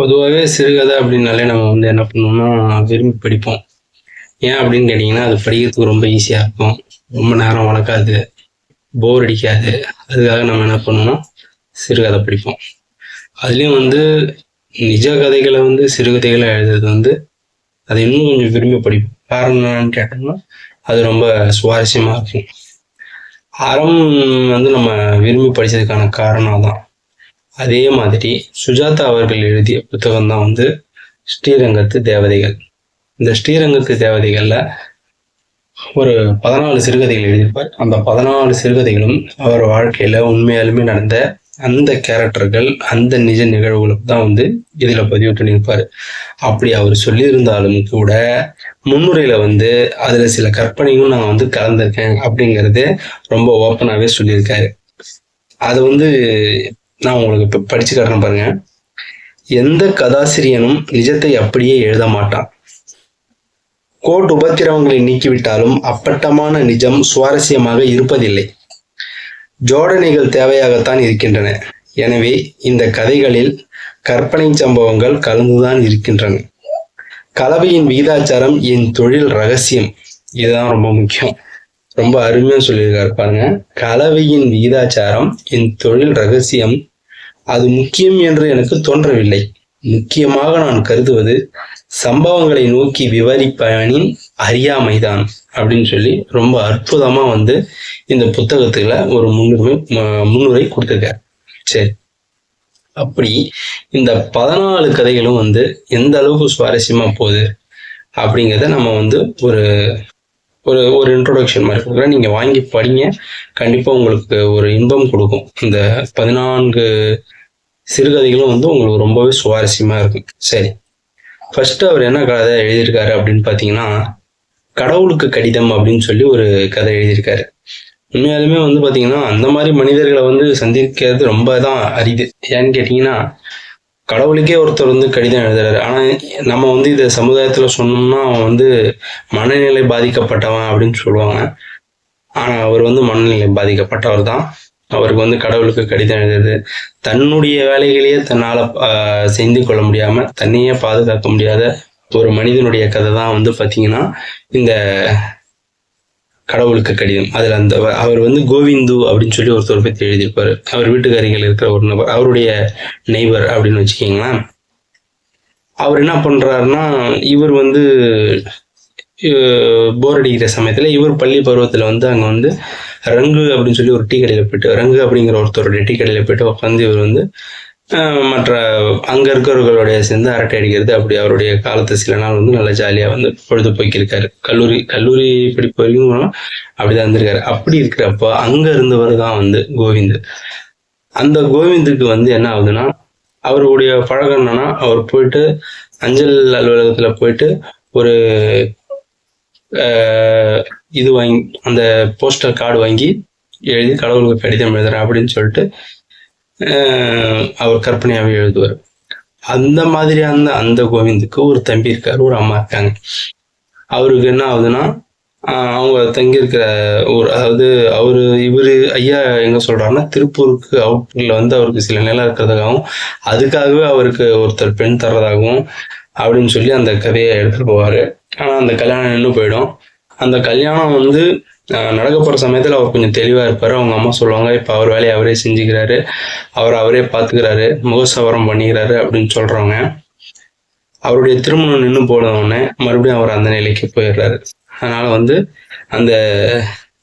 பொதுவாகவே சிறுகதை அப்படின்னாலே நம்ம வந்து என்ன பண்ணுவோம்னா விரும்பி படிப்போம். ஏன் அப்படின்னு கேட்டிங்கன்னா அது படிக்கிறதுக்கு ரொம்ப ஈஸியாக இருக்கும். ரொம்ப நேரம் வளர்க்காது போர் அடிக்காது. அதுக்காக நம்ம என்ன பண்ணோம்னா சிறுகதை படிப்போம். அதுலேயும் வந்து நிஜ கதைகளை வந்து சிறுகதைகளை எழுதுறது வந்து அதை இன்னும் கொஞ்சம் விரும்பி படிப்போம். காரணம் என்னன்னு கேட்டோம்னா அது ரொம்ப சுவாரஸ்யமாக இருக்கும். அறம் வந்து நம்ம விரும்பி படித்ததுக்கான காரணம் தான் அதே மாதிரி சுஜாதா அவர்கள் எழுதிய புத்தகம் தான் வந்து ஸ்ரீரங்கத்து தேவதைகள். இந்த ஸ்ரீரங்கத்து தேவதைகளில் ஒரு பதினாலு சிறுகதைகள் எழுதியிருப்பார். அந்த பதினாலு சிறுகதைகளும் அவர் வாழ்க்கையில் உண்மையாலுமே நடந்த அந்த கேரக்டர்கள் அந்த நிஜ நிகழ்வுகளுக்கு தான் வந்து இதில் பதிவு பண்ணியிருப்பாரு அப்படி அவர் சொல்லியிருந்தாலும் கூட முன்னுரையில் வந்து அதில் சில கற்பனையும் நான் வந்து கலந்திருக்கேன் அப்படிங்கிறது ரொம்ப ஓப்பனாகவே சொல்லியிருக்காரு. அது வந்து நான் உங்களுக்கு இப்ப படிச்சு காட்டுறேன் பாருங்க. எந்த கதாசிரியனும் நிஜத்தை அப்படியே எழுத மாட்டான். கோட் உபத்திரவங்களை நீக்கிவிட்டாலும் அப்பட்டமான நிஜம் சுவாரஸ்யமாக இருப்பதில்லை. ஜோடனைகள் தேவையாகத்தான் இருக்கின்றன. எனவே இந்த கதைகளில் கற்பனை சம்பவங்கள் கலந்துதான் இருக்கின்றன. கலவையின் விகிதாச்சாரம் என் தொழில் ரகசியம். இதுதான் ரொம்ப முக்கியம். ரொம்ப அருமையா சொல்லியிருக்காரு பாருங்க. கலவையின் விகிதாச்சாரம் என் தொழில் ரகசியம். அது முக்கியம் என்று எனக்கு தோன்றவில்லை. முக்கியமாக நான் கருதுவது சம்பவங்களை நோக்கி விவரிப்பவனின் அறியாமைதான் அப்படின்னு சொல்லி ரொம்ப அற்புதமா வந்து இந்த புத்தகத்துல ஒரு முன்னுரிமை முன்னுரை கொடுத்துருக்காரு. சரி. அப்படி இந்த பதினாலு கதைகளும் வந்து எந்த அளவுக்கு சுவாரஸ்யமா போகுது அப்படிங்கிறத நம்ம வந்து ஒரு ஒரு ஒரு இன்ட்ரோடக்ஷன் மாதிரி கொடுக்குறேன் நீங்க வாங்கி படிங்க. கண்டிப்பாக உங்களுக்கு ஒரு இன்பம் கொடுக்கும். இந்த பதினான்கு சிறுகதைகளும் வந்து உங்களுக்கு ரொம்பவே சுவாரஸ்யமா இருக்கும். சரி. ஃபர்ஸ்ட் அவர் என்ன கதை எழுதியிருக்காரு அப்படின்னு பார்த்தீங்கன்னா கடவுளுக்கு கடிதம் அப்படின்னு சொல்லி ஒரு கதை எழுதியிருக்காரு. உண்மையாலுமே வந்து பார்த்தீங்கன்னா அந்த மாதிரி மனிதர்களை வந்து சந்திக்கிறது ரொம்ப தான் அரிது. ஏன்னு கேட்டிங்கன்னா கடவுளுக்கே ஒருத்தர் வந்து கடிதம் எழுதுறாரு. ஆனால் நம்ம வந்து இதை சமுதாயத்தில் சொன்னோம்னா அவன் வந்து மனநிலை பாதிக்கப்பட்டவன் அப்படின்னு சொல்லுவாங்க. ஆனால் அவர் வந்து மனநிலை பாதிக்கப்பட்டவர் தான். அவருக்கு வந்து கடவுளுக்கு கடிதம் எழுதுறது. தன்னுடைய வேலைகளையே தன்னால் செய்து கொள்ள முடியாம தன்னையே பாதுகாக்க முடியாத ஒரு மனிதனுடைய கதை தான் வந்து பார்த்தீங்கன்னா இந்த கடவுளுக்கு கடிதம். அதுல அந்த அவர் வந்து கோவிந்து அப்படின்னு சொல்லி ஒருத்தர் பற்றி எழுதியிருப்பார். அவர் வீட்டுக்காரிகள் இருக்கிற ஒரு நபர் அவருடைய நெய்பர் அப்படின்னு வச்சுக்கிங்களேன். அவர் என்ன பண்றாருன்னா இவர் வந்து போர் அடிக்கிற சமயத்துல இவர் பள்ளி பருவத்தில் வந்து அங்க வந்து ரங்கு அப்படின்னு சொல்லி ஒரு டீ கடையில் போயிட்டு ரங்கு அப்படிங்கிற ஒருத்தருடைய டீ கடையில் போயிட்டு உட்காந்து இவர் வந்து மற்ற அங்க இருக்கிறவர்களுடைய சேர்ந்து அரட்டை அடிக்கிறது. அப்படி அவருடைய காலத்து சில நாள் வந்து நல்லா ஜாலியா வந்து பொழுதுபோக்கியிருக்காரு கல்லூரி கல்லூரி படிப்பு வரைக்கும் அப்படிதான் இருந்திருக்காரு. அப்படி இருக்கிறப்போ அங்க இருந்தவர் தான் வந்து கோவிந்த். அந்த கோவிந்துக்கு வந்து என்ன ஆகுதுன்னா அவருடைய பழக்கம் என்னன்னா அவர் போயிட்டு அஞ்சல் அலுவலகத்துல போயிட்டு ஒரு ஆஹ், இது வாங்கி அந்த போஸ்டர் கார்டு வாங்கி எழுதி கடவுளுக்கு கடிதம் எழுதுறேன் அப்படின்னு சொல்லிட்டு அவர் கற்பனையாகவே எழுதுவார். அந்த மாதிரியான அந்த கோவிந்துக்கு ஒரு தம்பி இருக்காரு ஒரு அம்மா இருக்காங்க. அவருக்கு என்ன ஆகுதுன்னா அவங்க தங்கியிருக்கிற ஒரு அதாவது அவர் இவர் ஐயா எங்க சொல்றாருன்னா திருப்பூருக்கு அவுட்ல வந்து அவருக்கு சில நிலம் இருக்கிறதாகவும் அதுக்காகவே அவருக்கு ஒருத்தர் பெண் தர்றதாகவும் அப்படின்னு சொல்லி அந்த கதையை எடுத்துட்டு போவாரு. ஆனா அந்த கல்யாணம் நின்று போயிடும். அந்த கல்யாணம் வந்து நடக்க போகிற சமயத்தில் அவர் கொஞ்சம் தெளிவாக இருப்பார். அவங்க அம்மா சொல்லுவாங்க இப்போ அவர் வேலையை அவரே செஞ்சுக்கிறாரு. அவர் அவரே பார்த்துக்கிறாரு முகசவரம் பண்ணிக்கிறாரு அப்படின்னு சொல்கிறவங்க அவருடைய திருமணம் நின்று போன உடனே மறுபடியும் அவர் அந்த நிலைக்கு போயிடுறாரு. அதனால் வந்து அந்த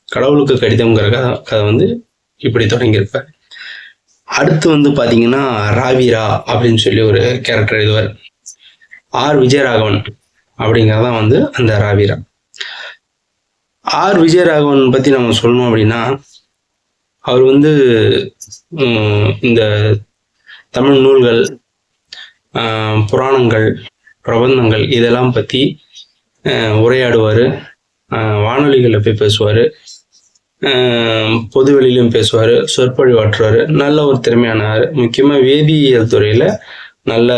கடவுளுக்கு கடிதம்ங்கிற கதை கதை வந்து இப்படி தொடங்கியிருப்பார். அடுத்து வந்து பார்த்தீங்கன்னா ராவிரா அப்படின்னு சொல்லி ஒரு கேரக்டர் எழுதுவார். ஆர். விஜயராகவன் அப்படிங்கிறதான் வந்து அந்த ராவிரா. ஆர் விஜயராகவன் பத்தி நம்ம சொல்லணும் அப்படின்னா அவர் வந்து இந்த தமிழ் நூல்கள் புராணங்கள் பிரபந்தங்கள் இதெல்லாம் பத்தி உரையாடுவார். வானொலிகளில் போய் பேசுவார். பொதுவெளியிலும் பேசுவார். சொற்பொழிவாற்றுவார் நல்ல ஒரு திறமையானவர். முக்கியமாக வேதியியல் துறையில் நல்ல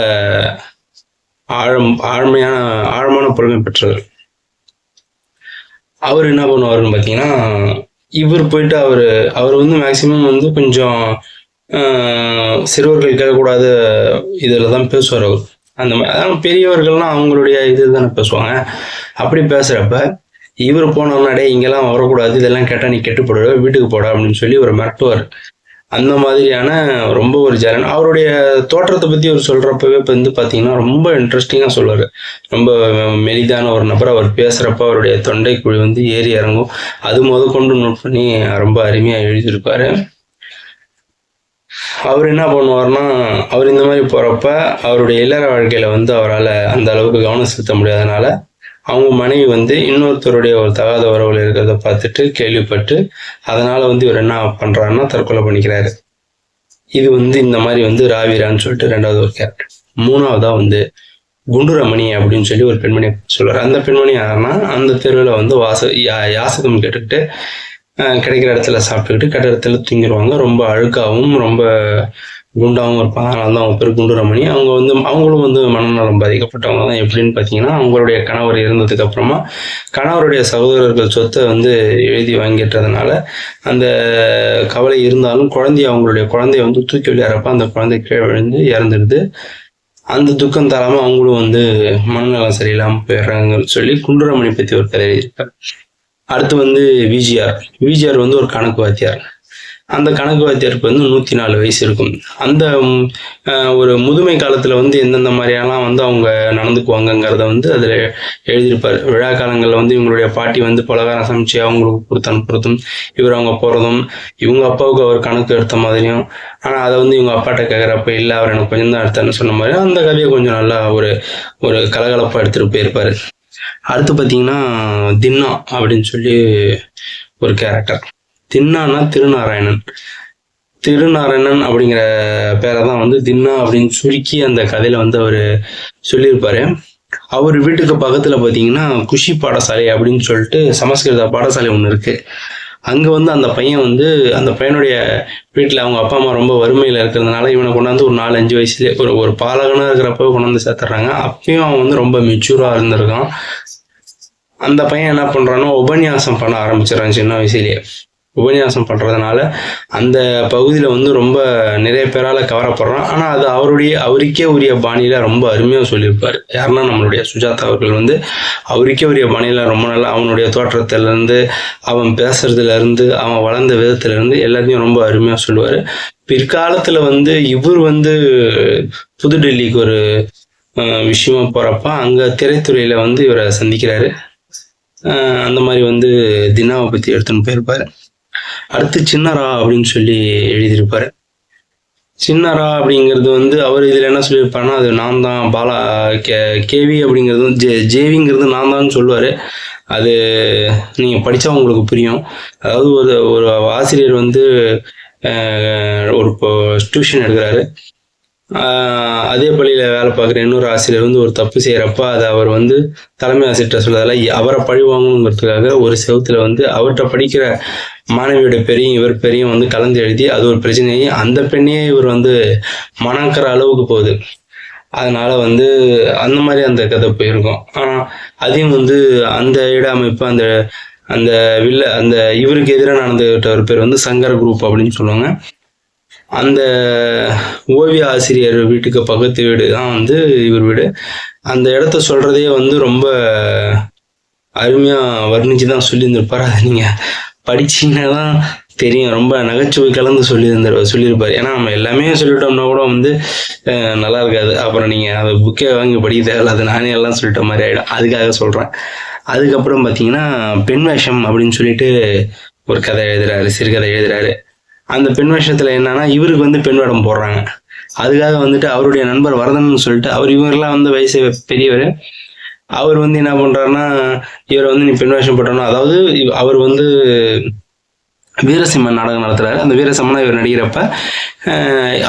ஆழம் ஆழ்மையான ஆழமான பொறுமை பெற்றவர். அவர் என்ன பண்ணுவாருன்னு பார்த்தீங்கன்னா இவர் போயிட்டு அவர் அவர் வந்து மேக்சிமம் வந்து கொஞ்சம் சிறுவர்கள் கேட்கக்கூடாத இதில் தான் பேசுவார் அவர். அந்த மாதிரி அதான் பெரியவர்கள்லாம் அவங்களுடைய இது தானே பேசுவாங்க. அப்படி பேசுகிறப்ப இவர் போனோம்னா டே இங்கெல்லாம் வரக்கூடாது இதெல்லாம் கேட்டால் நீ கெட்டு போடுவ வீட்டுக்கு போட அப்படின்னு சொல்லி ஒரு மிரட்டுவார் அந்த மாதிரியான ரொம்ப ஒரு ஜெரன் அவருடைய தோற்றத்தை பற்றி அவர் சொல்கிறப்பவே இப்போ வந்து பார்த்தீங்கன்னா ரொம்ப இன்ட்ரெஸ்டிங்காக சொல்லுவார் ரொம்ப மெலிதான ஒரு நபர். அவர் பேசுகிறப்ப அவருடைய தொண்டை குழி வந்து ஏறி இறங்கும். அது முத கொண்டு நோட் பண்ணி ரொம்ப அருமையாக எழுதியிருப்பாரு. அவர் என்ன பண்ணுவார்னா அவர் இந்த மாதிரி போகிறப்ப அவருடைய இல்லற வாழ்க்கையில் வந்து அவரால் அந்த அளவுக்கு கவனம் செலுத்த முடியாதனால அவங்க மனைவி வந்து இன்னொருத்தருடைய ஒரு தகாத உறவுல இருக்கிறத பார்த்துட்டு கேள்விப்பட்டு அதனால வந்து இவர் என்ன பண்றாருன்னா தற்கொலை பண்ணிக்கிறாரு. இது வந்து இந்த மாதிரி வந்து ராவிரான்னு சொல்லிட்டு ரெண்டாவது ஒரு கேரக்டர் மூணாவதா வந்து குண்டுரமணி அப்படின்னு சொல்லி ஒரு பெண்மணி சொல்றாரு அந்த பெண்மணி யாருன்னா அந்த தெருவில் வந்து வாச யா- யாசகம் கேட்டுக்கிட்டு கிடைக்கிற இடத்துல சாப்பிட்டுக்கிட்டு கெட்ட இடத்துல தூங்கிடுவாங்க. ரொம்ப அழுக்காகவும் ரொம்ப குண்டாகவும் இருப்பாங்க. அதனால தான் அவங்க பேர் குண்டுரமணி. அவங்க வந்து அவங்களும் வந்து மனநலம் பாதிக்கப்பட்டவங்க தான் எப்படின்னு பார்த்தீங்கன்னா அவங்களுடைய கணவர் இருந்ததுக்கு அப்புறமா கணவருடைய சகோதரர்கள் சொத்தை வந்து எழுதி வாங்கிட்டதுனால அந்த கவலை இருந்தாலும் குழந்தைய அவங்களுடைய குழந்தைய வந்து தூக்கி விளையாடுறப்ப அந்த குழந்தை கீழே விழுந்து இறந்துடுது. அந்த துக்கம் தராமல் அவங்களும் வந்து மனநலம் சரியில்லாமல் போயிடுறாங்கன்னு சொல்லி குண்டுரமணி பற்றி ஒரு கதை எழுதியிருக்காரு. அடுத்து வந்து விஜிஆர். விஜிஆர் வந்து ஒரு கணக்கு வாத்தியார். அந்த கணக்கு வாத்தியாருக்கு வந்து நூற்றி நாலு வயசு இருக்கும். அந்த ஒரு முதுமை காலத்தில் வந்து எந்தெந்த மாதிரியெல்லாம் வந்து அவங்க நடந்துக்குவாங்கங்கிறத வந்து அதில் எழுதியிருப்பார். விழா காலங்களில் வந்து இவங்களுடைய பாட்டி வந்து பலகாரம் சமைச்சு அவங்களுக்கு கொடுத்து அனுப்புறதும் இவர் அவங்க போகிறதும் இவங்க அப்பாவுக்கு அவர் கணக்கு எடுத்த மாதிரியும் ஆனால் அதை வந்து இவங்க அப்பாட்ட கேட்குறப்ப இல்லை அவர் எனக்கு கொஞ்சம் தான் எடுத்தாருன்னு சொன்ன மாதிரி அந்த கதையை கொஞ்சம் நல்லா ஒரு ஒரு கலகலப்பாக எடுத்துகிட்டு போயிருப்பார். அடுத்து பார்த்தீங்கன்னா தின்னா அப்படின்னு சொல்லி ஒரு கேரக்டர் தின்னானா திருநாராயணன். திருநாராயணன் அப்படிங்கிற பேரை தான் வந்து தின்னா அப்படின்னு சுருக்கி அந்த கதையில வந்து அவர் சொல்லியிருப்பாரு. அவர் வீட்டுக்கு பக்கத்துல பார்த்தீங்கன்னா குஷி பாடசாலை அப்படின்னு சொல்லிட்டு சமஸ்கிருத பாடசாலை ஒன்று இருக்கு. அங்க வந்து அந்த பையன் வந்து அந்த பையனுடைய வீட்டில் அவங்க அப்பா அம்மா ரொம்ப வறுமையில் இருக்கிறதுனால இவனை கொண்டாந்து ஒரு நாலு அஞ்சு வயசுலேயே ஒரு ஒரு பாலகனாக இருக்கிறப்ப கொண்டாந்து சேர்த்துறாங்க. அப்பயும் அவன் வந்து ரொம்ப மெச்சூராக இருந்திருக்கான். அந்த பையன் என்ன பண்றான்னா உபன்யாசம் பண்ண ஆரம்பிச்சிடறான் சின்ன வயசுலயே. உபன்யாசம் பண்ணுறதுனால அந்த பகுதியில் வந்து ரொம்ப நிறைய பேரால் கவரப்படுறான். ஆனால் அது அவருடைய அவருக்கே உரிய பாணியில் ரொம்ப அருமையாக சொல்லியிருப்பார். யாருன்னா நம்மளுடைய சுஜாதா அவர்கள் வந்து அவருக்கே உரிய பாணியில ரொம்ப நல்லா அவனுடைய தோற்றத்திலேருந்து அவன் பேசுறதுலேருந்து அவன் வளர்ந்த விதத்துலேருந்து எல்லாத்தையும் ரொம்ப அருமையாக சொல்லுவார். பிற்காலத்தில் வந்து இவர் வந்து புதுடெல்லிக்கு ஒரு விஷயமா போகிறப்ப அங்கே திரைத்துறையில் வந்து இவரை சந்திக்கிறாரு. அந்த மாதிரி வந்து தினாவை பற்றி எடுத்துன்னு போயிருப்பார். அடுத்து சின்னரா அப்படின்னு சொல்லி எழுதியிருப்பாரு. சின்னரா அப்படிங்கிறது வந்து அவர் இதில் என்ன சொல்லியிருப்பாருன்னா அது நான் தான் பாலா கே கேவி அப்படிங்கிறது வந்து ஜே ஜேவிங்கிறது நான் தான் சொல்லுவார். அது நீங்கள் படித்தா உங்களுக்கு புரியும். அதாவது ஒரு ஒரு ஆசிரியர் வந்து ஒரு டியூஷன் எடுக்கிறாரு. அதே பள்ளியில் வேலை பார்க்குற இன்னொரு ஆசிரியர் வந்து ஒரு தப்பு செய்கிறப்ப அதை அவர் வந்து தலைமை ஆசிரியர்கிட்ட சொல்றதால அவரை பழி வாங்கணுங்கிறதுக்காக ஒரு செவத்தில் வந்து அவர்கிட்ட படிக்கிற மாணவியோட பெரியும் இவர் பெரியும் வந்து கலந்து எழுதி அது ஒரு பிரச்சனையை அந்த பெண்ணையே இவர் வந்து மணக்கிற அளவுக்கு போகுது. அதனால வந்து அந்த மாதிரி அந்த கதை போயிருக்கும். ஆனால் அதையும் வந்து அந்த இட அமைப்பு அந்த அந்த வில்ல அந்த இவருக்கு எதிராக நடந்துகிட்ட ஒரு பேர் வந்து சங்கர் குரூப் அப்படின்னு சொல்லுவாங்க. அந்த ஓவிய ஆசிரியர் வீட்டுக்கு பக்கத்து வீடு தான் வந்து இவர் வீடு. அந்த இடத்த சொல்றதே வந்து ரொம்ப அருமையா வர்ணிச்சு தான் சொல்லியிருந்திருப்பாரு. அதை நீங்க படிச்சீங்கன்னா தான் தெரியும். ரொம்ப நகைச்சுவை கலந்து சொல்லியிருந்தார் சொல்லியிருப்பாரு. ஏன்னா நம்ம எல்லாமே சொல்லிட்டோம்னா கூட வந்து நல்லா இருக்காது. அப்புறம் நீங்க அந்த புக்கே வாங்கி படிக்க தேவையில்ல. அது நானே எல்லாம் சொல்லிட்ட மாதிரி ஆயிடும். அதுக்காக சொல்றேன். அதுக்கப்புறம் பார்த்தீங்கன்னா பெண் வேஷம் அப்படின்னு சொல்லிட்டு ஒரு கதை எழுதுறாரு சிறுகதை எழுதுறாரு. அந்த பெண் வேஷத்துல என்னன்னா இவருக்கு வந்து பெண் வேடம் போடுறாங்க. அதுக்காக வந்துட்டு அவருடைய நண்பர் வரதன் சொல்லிட்டு அவர் இவரெல்லாம் வந்து வயசு பெரியவர். அவர் வந்து என்ன பண்றாருன்னா இவரை வந்து நீ பெண் வேஷம் போட்டணும். அதாவது அவர் வந்து வீரசிம்மன் நாடகம் நடத்துறாரு. அந்த வீரசிம்மனா இவர் நடிக்கிறப்ப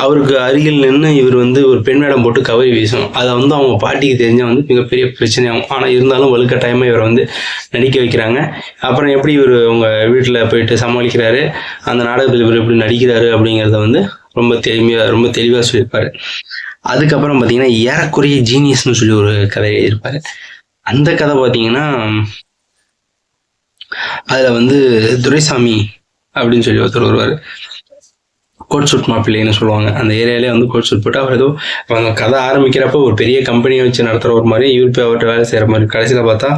அவருக்கு அருகில் நின்று இவர் வந்து ஒரு பெண் வேடம் போட்டு கவரி வீசணும். அதை வந்து அவங்க பாட்டிக்கு தெரிஞ்சால் வந்து மிகப்பெரிய பிரச்சனையாகும். ஆனால் இருந்தாலும் வலுக்கட்டாயமா இவரை வந்து நடிக்க வைக்கிறாங்க. அப்புறம் எப்படி இவர் அவங்க வீட்டில் போயிட்டு சமாளிக்கிறாரு? அந்த நாடகத்தில் இவர் எப்படி நடிக்கிறாரு அப்படிங்கிறத வந்து ரொம்ப தெளிமையா ரொம்ப தெளிவாக சொல்லியிருப்பாரு. அதுக்கப்புறம் பார்த்தீங்கன்னா ஏறக்குறைய ஜீனியஸ்னு சொல்லி ஒரு கதை எழுதியிருப்பாரு. அந்த கதை பார்த்தீங்கன்னா அதில் வந்து துரைசாமி அப்படின்னு சொல்லி ஒருத்தர் வருவார். கோட் சூட் மாப்பிள்ளைன்னு சொல்லுவாங்க. அந்த ஏரியாலே வந்து கோட் சூட் போட்டு அவர் ஏதோ அவங்க கதை ஆரம்பிக்கிறப்ப ஒரு பெரிய கம்பெனியை வச்சு நடத்துகிற ஒரு மாதிரி இவர் போய் அவர்கிட்ட வேலை செய்கிற மாதிரி கடைசியில் பார்த்தா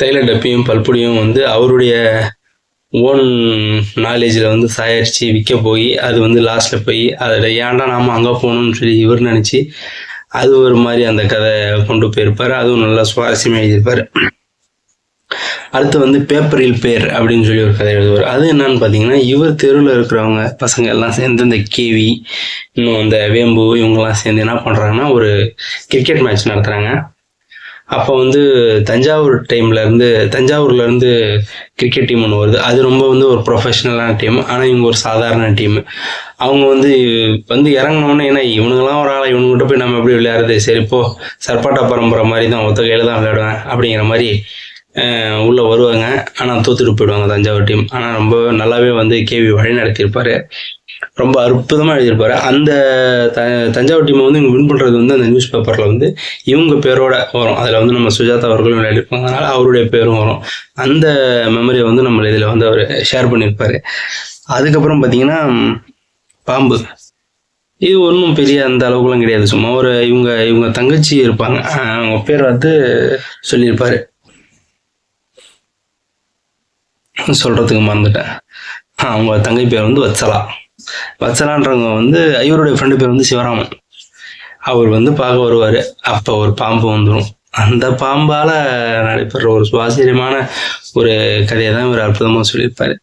தைல டப்பியும் பல்புடியும் வந்து அவருடைய ஓன் நாலேஜில் வந்து சாயரிச்சு விற்க போய் அது வந்து லாஸ்ட்டில் போய் அதில் ஏன்டா நாம அங்கே போகணும்னு சொல்லி இவர் நினச்சி அது ஒரு மாதிரி அந்த கதை கொண்டு போயிருப்பார். அதுவும் நல்லா சுவாரஸ்யமாக எழுதியிருப்பார். அடுத்து வந்து பேப்பரில் பேர் அப்படின்னு சொல்லி ஒரு கதை எழுதுவார். அது என்னன்னு பார்த்தீங்கன்னா இவர் தெருவில் இருக்கிறவங்க பசங்க எல்லாம் சேர்ந்து இந்த கேவி இன்னும் இந்த வேம்பு இவங்கெல்லாம் சேர்ந்து என்ன பண்ணுறாங்கன்னா ஒரு கிரிக்கெட் மேட்ச் நடத்துகிறாங்க அப்போ வந்து தஞ்சாவூர் டைம்லேருந்து தஞ்சாவூர்லேருந்து கிரிக்கெட் டீம் ஒன்று வருது. அது ரொம்ப வந்து ஒரு ப்ரொஃபஷனலான டீம். ஆனால் இவங்க ஒரு சாதாரண டீம். அவங்க வந்து வந்து இறங்கினோடனே ஏன்னா இவனுங்களாம் ஒரு ஆளை இவனுங்கிட்ட போய் நம்ம எப்படி விளையாடுறது? சரி இப்போ சர்பாட்டா பரம்பரை மாதிரி தான் ஒத்த கையில் தான் விளையாடுவேன் அப்படிங்கிற மாதிரி உள்ளே வருவாங்க. ஆனால் தோத்துட்டு போயிடுவாங்க தஞ்சாவூர் டீம் ஆனால் ரொம்ப நல்லாவே வந்து கேவி வழி நடத்தியிருப்பாரு. ரொம்ப அற்புதமாக எழுதியிருப்பாரு. அந்த த தஞ்சாவூர் டீமை வந்து இவங்க வின் பண்ணுறது வந்து அந்த நியூஸ் பேப்பரில் வந்து இவங்க பேரோட வரும். அதில் வந்து நம்ம சுஜாதா அவர்களும் விளையாடிருப்பாங்க. அதனால் அவருடைய பேரும் வரும். அந்த மெமரியை வந்து நம்ம இதில் வந்து அவர் ஷேர் பண்ணியிருப்பாரு. அதுக்கப்புறம் பார்த்தீங்கன்னா பாம்பு. இது ஒன்றும் பெரிய அந்த அளவுக்குலாம் கிடையாது. சும்மா ஒரு இவங்க இவங்க தங்கச்சி இருப்பாங்க. அவங்க பேர் வந்து சொல்லியிருப்பாரு. சொல்கிறதுக்கு மறந்துட்டேன். அவங்க தங்கை பேர் வந்து வச்சலா வச்சலான்றவங்க வந்து இவருடைய ஃப்ரெண்டு பேர் வந்து சிவராமன். அவர் வந்து பார்க்க வருவார். அப்போ ஒரு பாம்பு வந்துடும் அந்த பாம்பால் நடைபெற ஒரு சுவாசியமான ஒரு கதையை தான் இவர் அற்புதமாக சொல்லியிருப்பார்.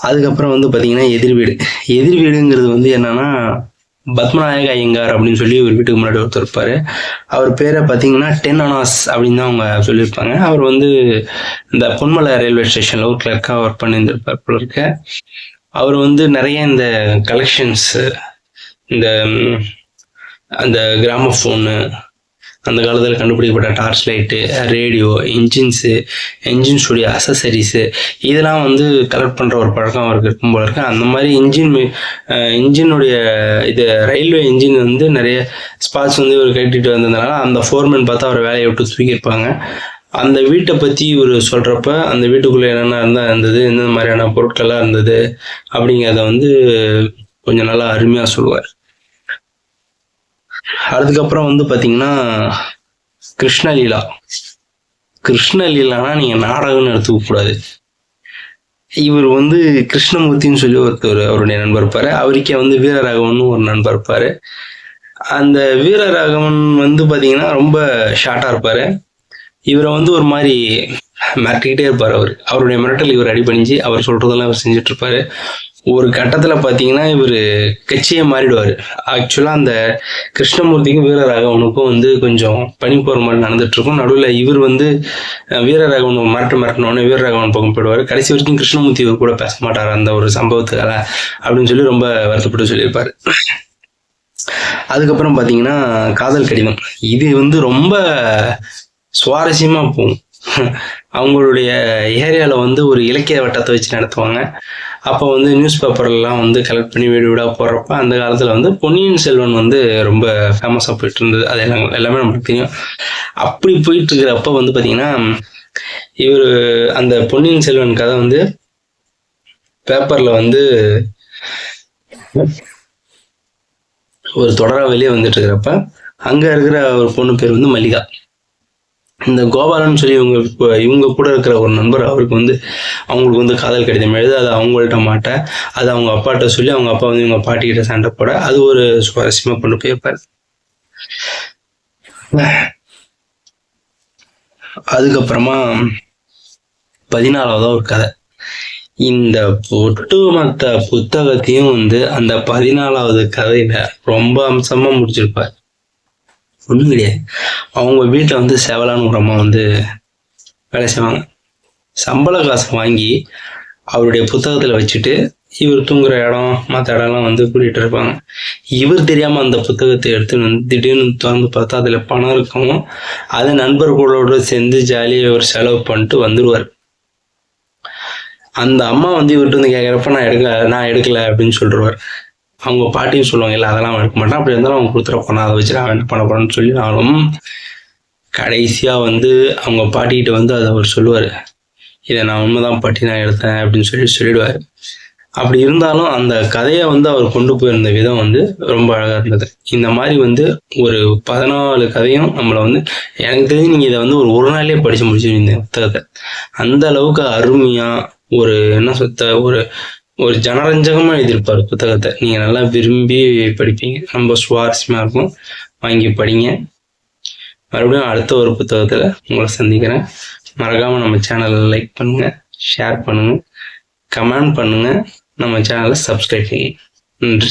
அதுக்கப்புறம் வந்து பார்த்தீங்கன்னா எதிர் வீடு. எதிர் வீடுங்கிறது வந்து என்னன்னா பத்மநாயக ஐயங்கார் அப்படின்னு சொல்லி ஒரு வீட்டுக்கு முன்னாடி ஒருத்தர் இருப்பாரு. அவர் பேரை பார்த்தீங்கன்னா டென் அனாஸ் அப்படின்னு தான் அவங்க சொல்லியிருப்பாங்க. அவர் வந்து இந்த பொன்மலை ரயில்வே ஸ்டேஷனில் ஒரு கிளர்க்காக ஒர்க் பண்ணியிருந்திருப்பார் போல இருக்க. அவர் வந்து நிறைய இந்த கலெக்ஷன்ஸு இந்த அந்த கிராமஃபோனு அந்த காலத்தில் கண்டுபிடிக்கப்பட்ட டார்ச் லைட்டு ரேடியோ இன்ஜின்ஸு இன்ஜின்ஸுடைய அசசரிஸு இதெல்லாம் வந்து கலெக்ட் பண்ணுற ஒரு பழக்கம் அவருக்கு இருக்கும் போல இருக்கு. அந்த மாதிரி இன்ஜின் இன்ஜினுடைய இது ரயில்வே இன்ஜின் வந்து நிறைய ஸ்பாட்ஸ் வந்து இவர் கட்டிட்டு வந்ததுனால அந்த ஃபோர்மேன் பார்த்து அவர் வேலையை விட்டு தூக்கியிருப்பாங்க. அந்த வீட்டை பற்றி இவர் சொல்கிறப்ப அந்த வீட்டுக்குள்ளே என்னென்ன இருந்தால் இருந்தது எந்த மாதிரியான பொருட்கள்லாம் இருந்தது அப்படிங்கிறத வந்து கொஞ்சம் நல்லா அருமையாக சொல்லுவார். அதுக்கப்புறம் வந்து பார்த்தீங்கன்னா கிருஷ்ணலீலா. கிருஷ்ணலீலானா நீங்கள் நாடகம்னு எடுத்துக்க கூடாது இவர் வந்து கிருஷ்ணமூர்த்தின்னு சொல்லி ஒருத்தர் அவருடைய நண்பர் இருப்பாரு. அவருக்கே வந்து வீரராகவன் ஒரு நண்பர் இருப்பாரு. அந்த வீரராகவன் வந்து பார்த்தீங்கன்னா ரொம்ப ஷார்ட்டாக இருப்பாரு. இவரை வந்து ஒரு மாதிரி மிரட்டிக்கிட்டே இருப்பார் அவர். அவருடைய மிரட்டல் இவர் பண்ணிச்சு அவர் சொல்றதெல்லாம் அவர் செஞ்சுட்டு இருப்பாரு. ஒரு கட்டத்தில் பார்த்தீங்கன்னா இவர் கட்சியே மாறிடுவார். ஆக்சுவலாக அந்த கிருஷ்ணமூர்த்திக்கும் வீரராகவனுக்கும் வந்து கொஞ்சம் பனி போகிற மாதிரி நடந்துட்டு இருக்கும் நடுவில் இவர் வந்து வீரராகவன் மிரட்டு மிரட்டினோடனே வீரராகவன் பக்கம் போயிடுவார். கடைசி வரைக்கும் கிருஷ்ணமூர்த்தி இவர் கூட பேச மாட்டார் அந்த ஒரு சம்பவத்துக்கால அப்படின்னு சொல்லி ரொம்ப வருத்தப்பட்டு சொல்லியிருப்பார். அதுக்கப்புறம் பார்த்தீங்கன்னா காதல் கடிதம். இது வந்து ரொம்ப சுவாரஸ்யமா போகும். அவங்களுடைய ஏரியாவில் வந்து ஒரு இலக்கிய வட்டத்தை வச்சு நடத்துவாங்க. அப்போ வந்து நியூஸ் பேப்பர்லாம் வந்து கலெக்ட் பண்ணி வீடு வீடாக போடுறப்ப அந்த காலத்தில் வந்து பொன்னியின் செல்வன் வந்து ரொம்ப ஃபேமஸாக போயிட்டு இருந்தது. அது எல்லாம் எல்லாமே நமக்கு தெரியும். அப்படி போயிட்டு இருக்கிறப்ப வந்து பார்த்தீங்கன்னா இவர் அந்த பொன்னியின் செல்வன் கதை வந்து பேப்பரில் வந்து ஒரு தொடராக வெளியே வந்துட்டு இருக்கிறப்ப அங்க இருக்கிற ஒரு பொண்ணு பேர் வந்து மல்லிகா. இந்த கோபாலன்னு சொல்லி இவங்க இப்போ இவங்க கூட இருக்கிற ஒரு நண்பர் அவருக்கு வந்து அவங்களுக்கு வந்து காதல் கடிதம் எழுது அது அவங்கள்ட்ட மாட்ட அது அவங்க அப்பாட்ட சொல்லி அவங்க அப்பா வந்து இவங்க பாட்டிக்கிட்ட சண்டை போட அது ஒரு சுவாரஸ்யமா கொண்டு போயிருப்பார் அதுக்கப்புறமா பதினாலாவதா ஒரு கதை. இந்த ஒட்டுமொத்த புத்தகத்தையும் வந்து அந்த பதினாலாவது கதையில ரொம்ப அம்சமா முடிச்சிருப்பார். ஒண்ணும் கிடையாது. அவங்க வீட்டில் வந்து செவலான்னு ஒரு அம்மா வந்து வேலை செய்வாங்க. சம்பள காசு வாங்கி அவருடைய புத்தகத்துல வச்சுட்டு இவர் தூங்குற இடம் மற்ற இடம்லாம் வந்து கூட்டிட்டு இருப்பாங்க. இவர் தெரியாம அந்த புத்தகத்தை எடுத்து திடீர்னு திறந்து பார்த்தா அதில் பணம் இருக்கும் அது நண்பர்களோட சேர்ந்து ஜாலியாக ஒரு செலவு பண்ணிட்டு வந்துடுவார் அந்த அம்மா வந்து இவர்கிட்ட வந்து கேட்குறப்ப நான் எடுக்கல நான் எடுக்கல அப்படின்னு சொல்லிடுவார் அவங்க பாட்டியும் சொல்லுவாங்க இல்லை அதெல்லாம் அவன் எடுக்க மாட்டான். அப்படி இருந்தாலும் அவங்க கொடுத்துட போனா அதை வச்சு அவன் என்ன பண்ண போறான்னு சொல்லி நானும் வந்து அவங்க பாட்டிக்கிட்ட வந்து அதை அவர் சொல்லுவார். இதை நான் உண்மைதான் பாட்டி நான் எடுத்தேன் அப்படின்னு சொல்லி சொல்லிடுவார். அப்படி இருந்தாலும் அந்த கதையை வந்து அவர் கொண்டு போயிருந்த விதம் வந்து ரொம்ப அழகாக இருந்தது. இந்த மாதிரி வந்து ஒரு பதினாலு கதையும் நம்மளை வந்து எனக்கு தெரிஞ்சு நீங்கள் இதை வந்து ஒரு ஒரு நாள்லேயே படித்து முடிச்சிருவீங்க இந்த புத்தகத்தை. அந்த அளவுக்கு அருமையாக ஒரு என்ன சொத்த ஒரு ஒரு ஜனரஞ்சகமாக எழுதியிருப்பார் புத்தகத்தை. நீங்கள் நல்லா விரும்பி படிப்பீங்க. ரொம்ப சுவாரஸ்யமாக இருக்கும். வாங்கி படிங்க. மறுபடியும் அடுத்த ஒரு புத்தகத்தில் உங்களை சந்திக்கிறேன். மறக்காமல் நம்ம சேனலை லைக் பண்ணுங்கள் ஷேர் பண்ணுங்கள் கமெண்ட் பண்ணுங்கள் நம்ம சேனலை சப்ஸ்கிரைப் பண்ணுங்க நன்றி.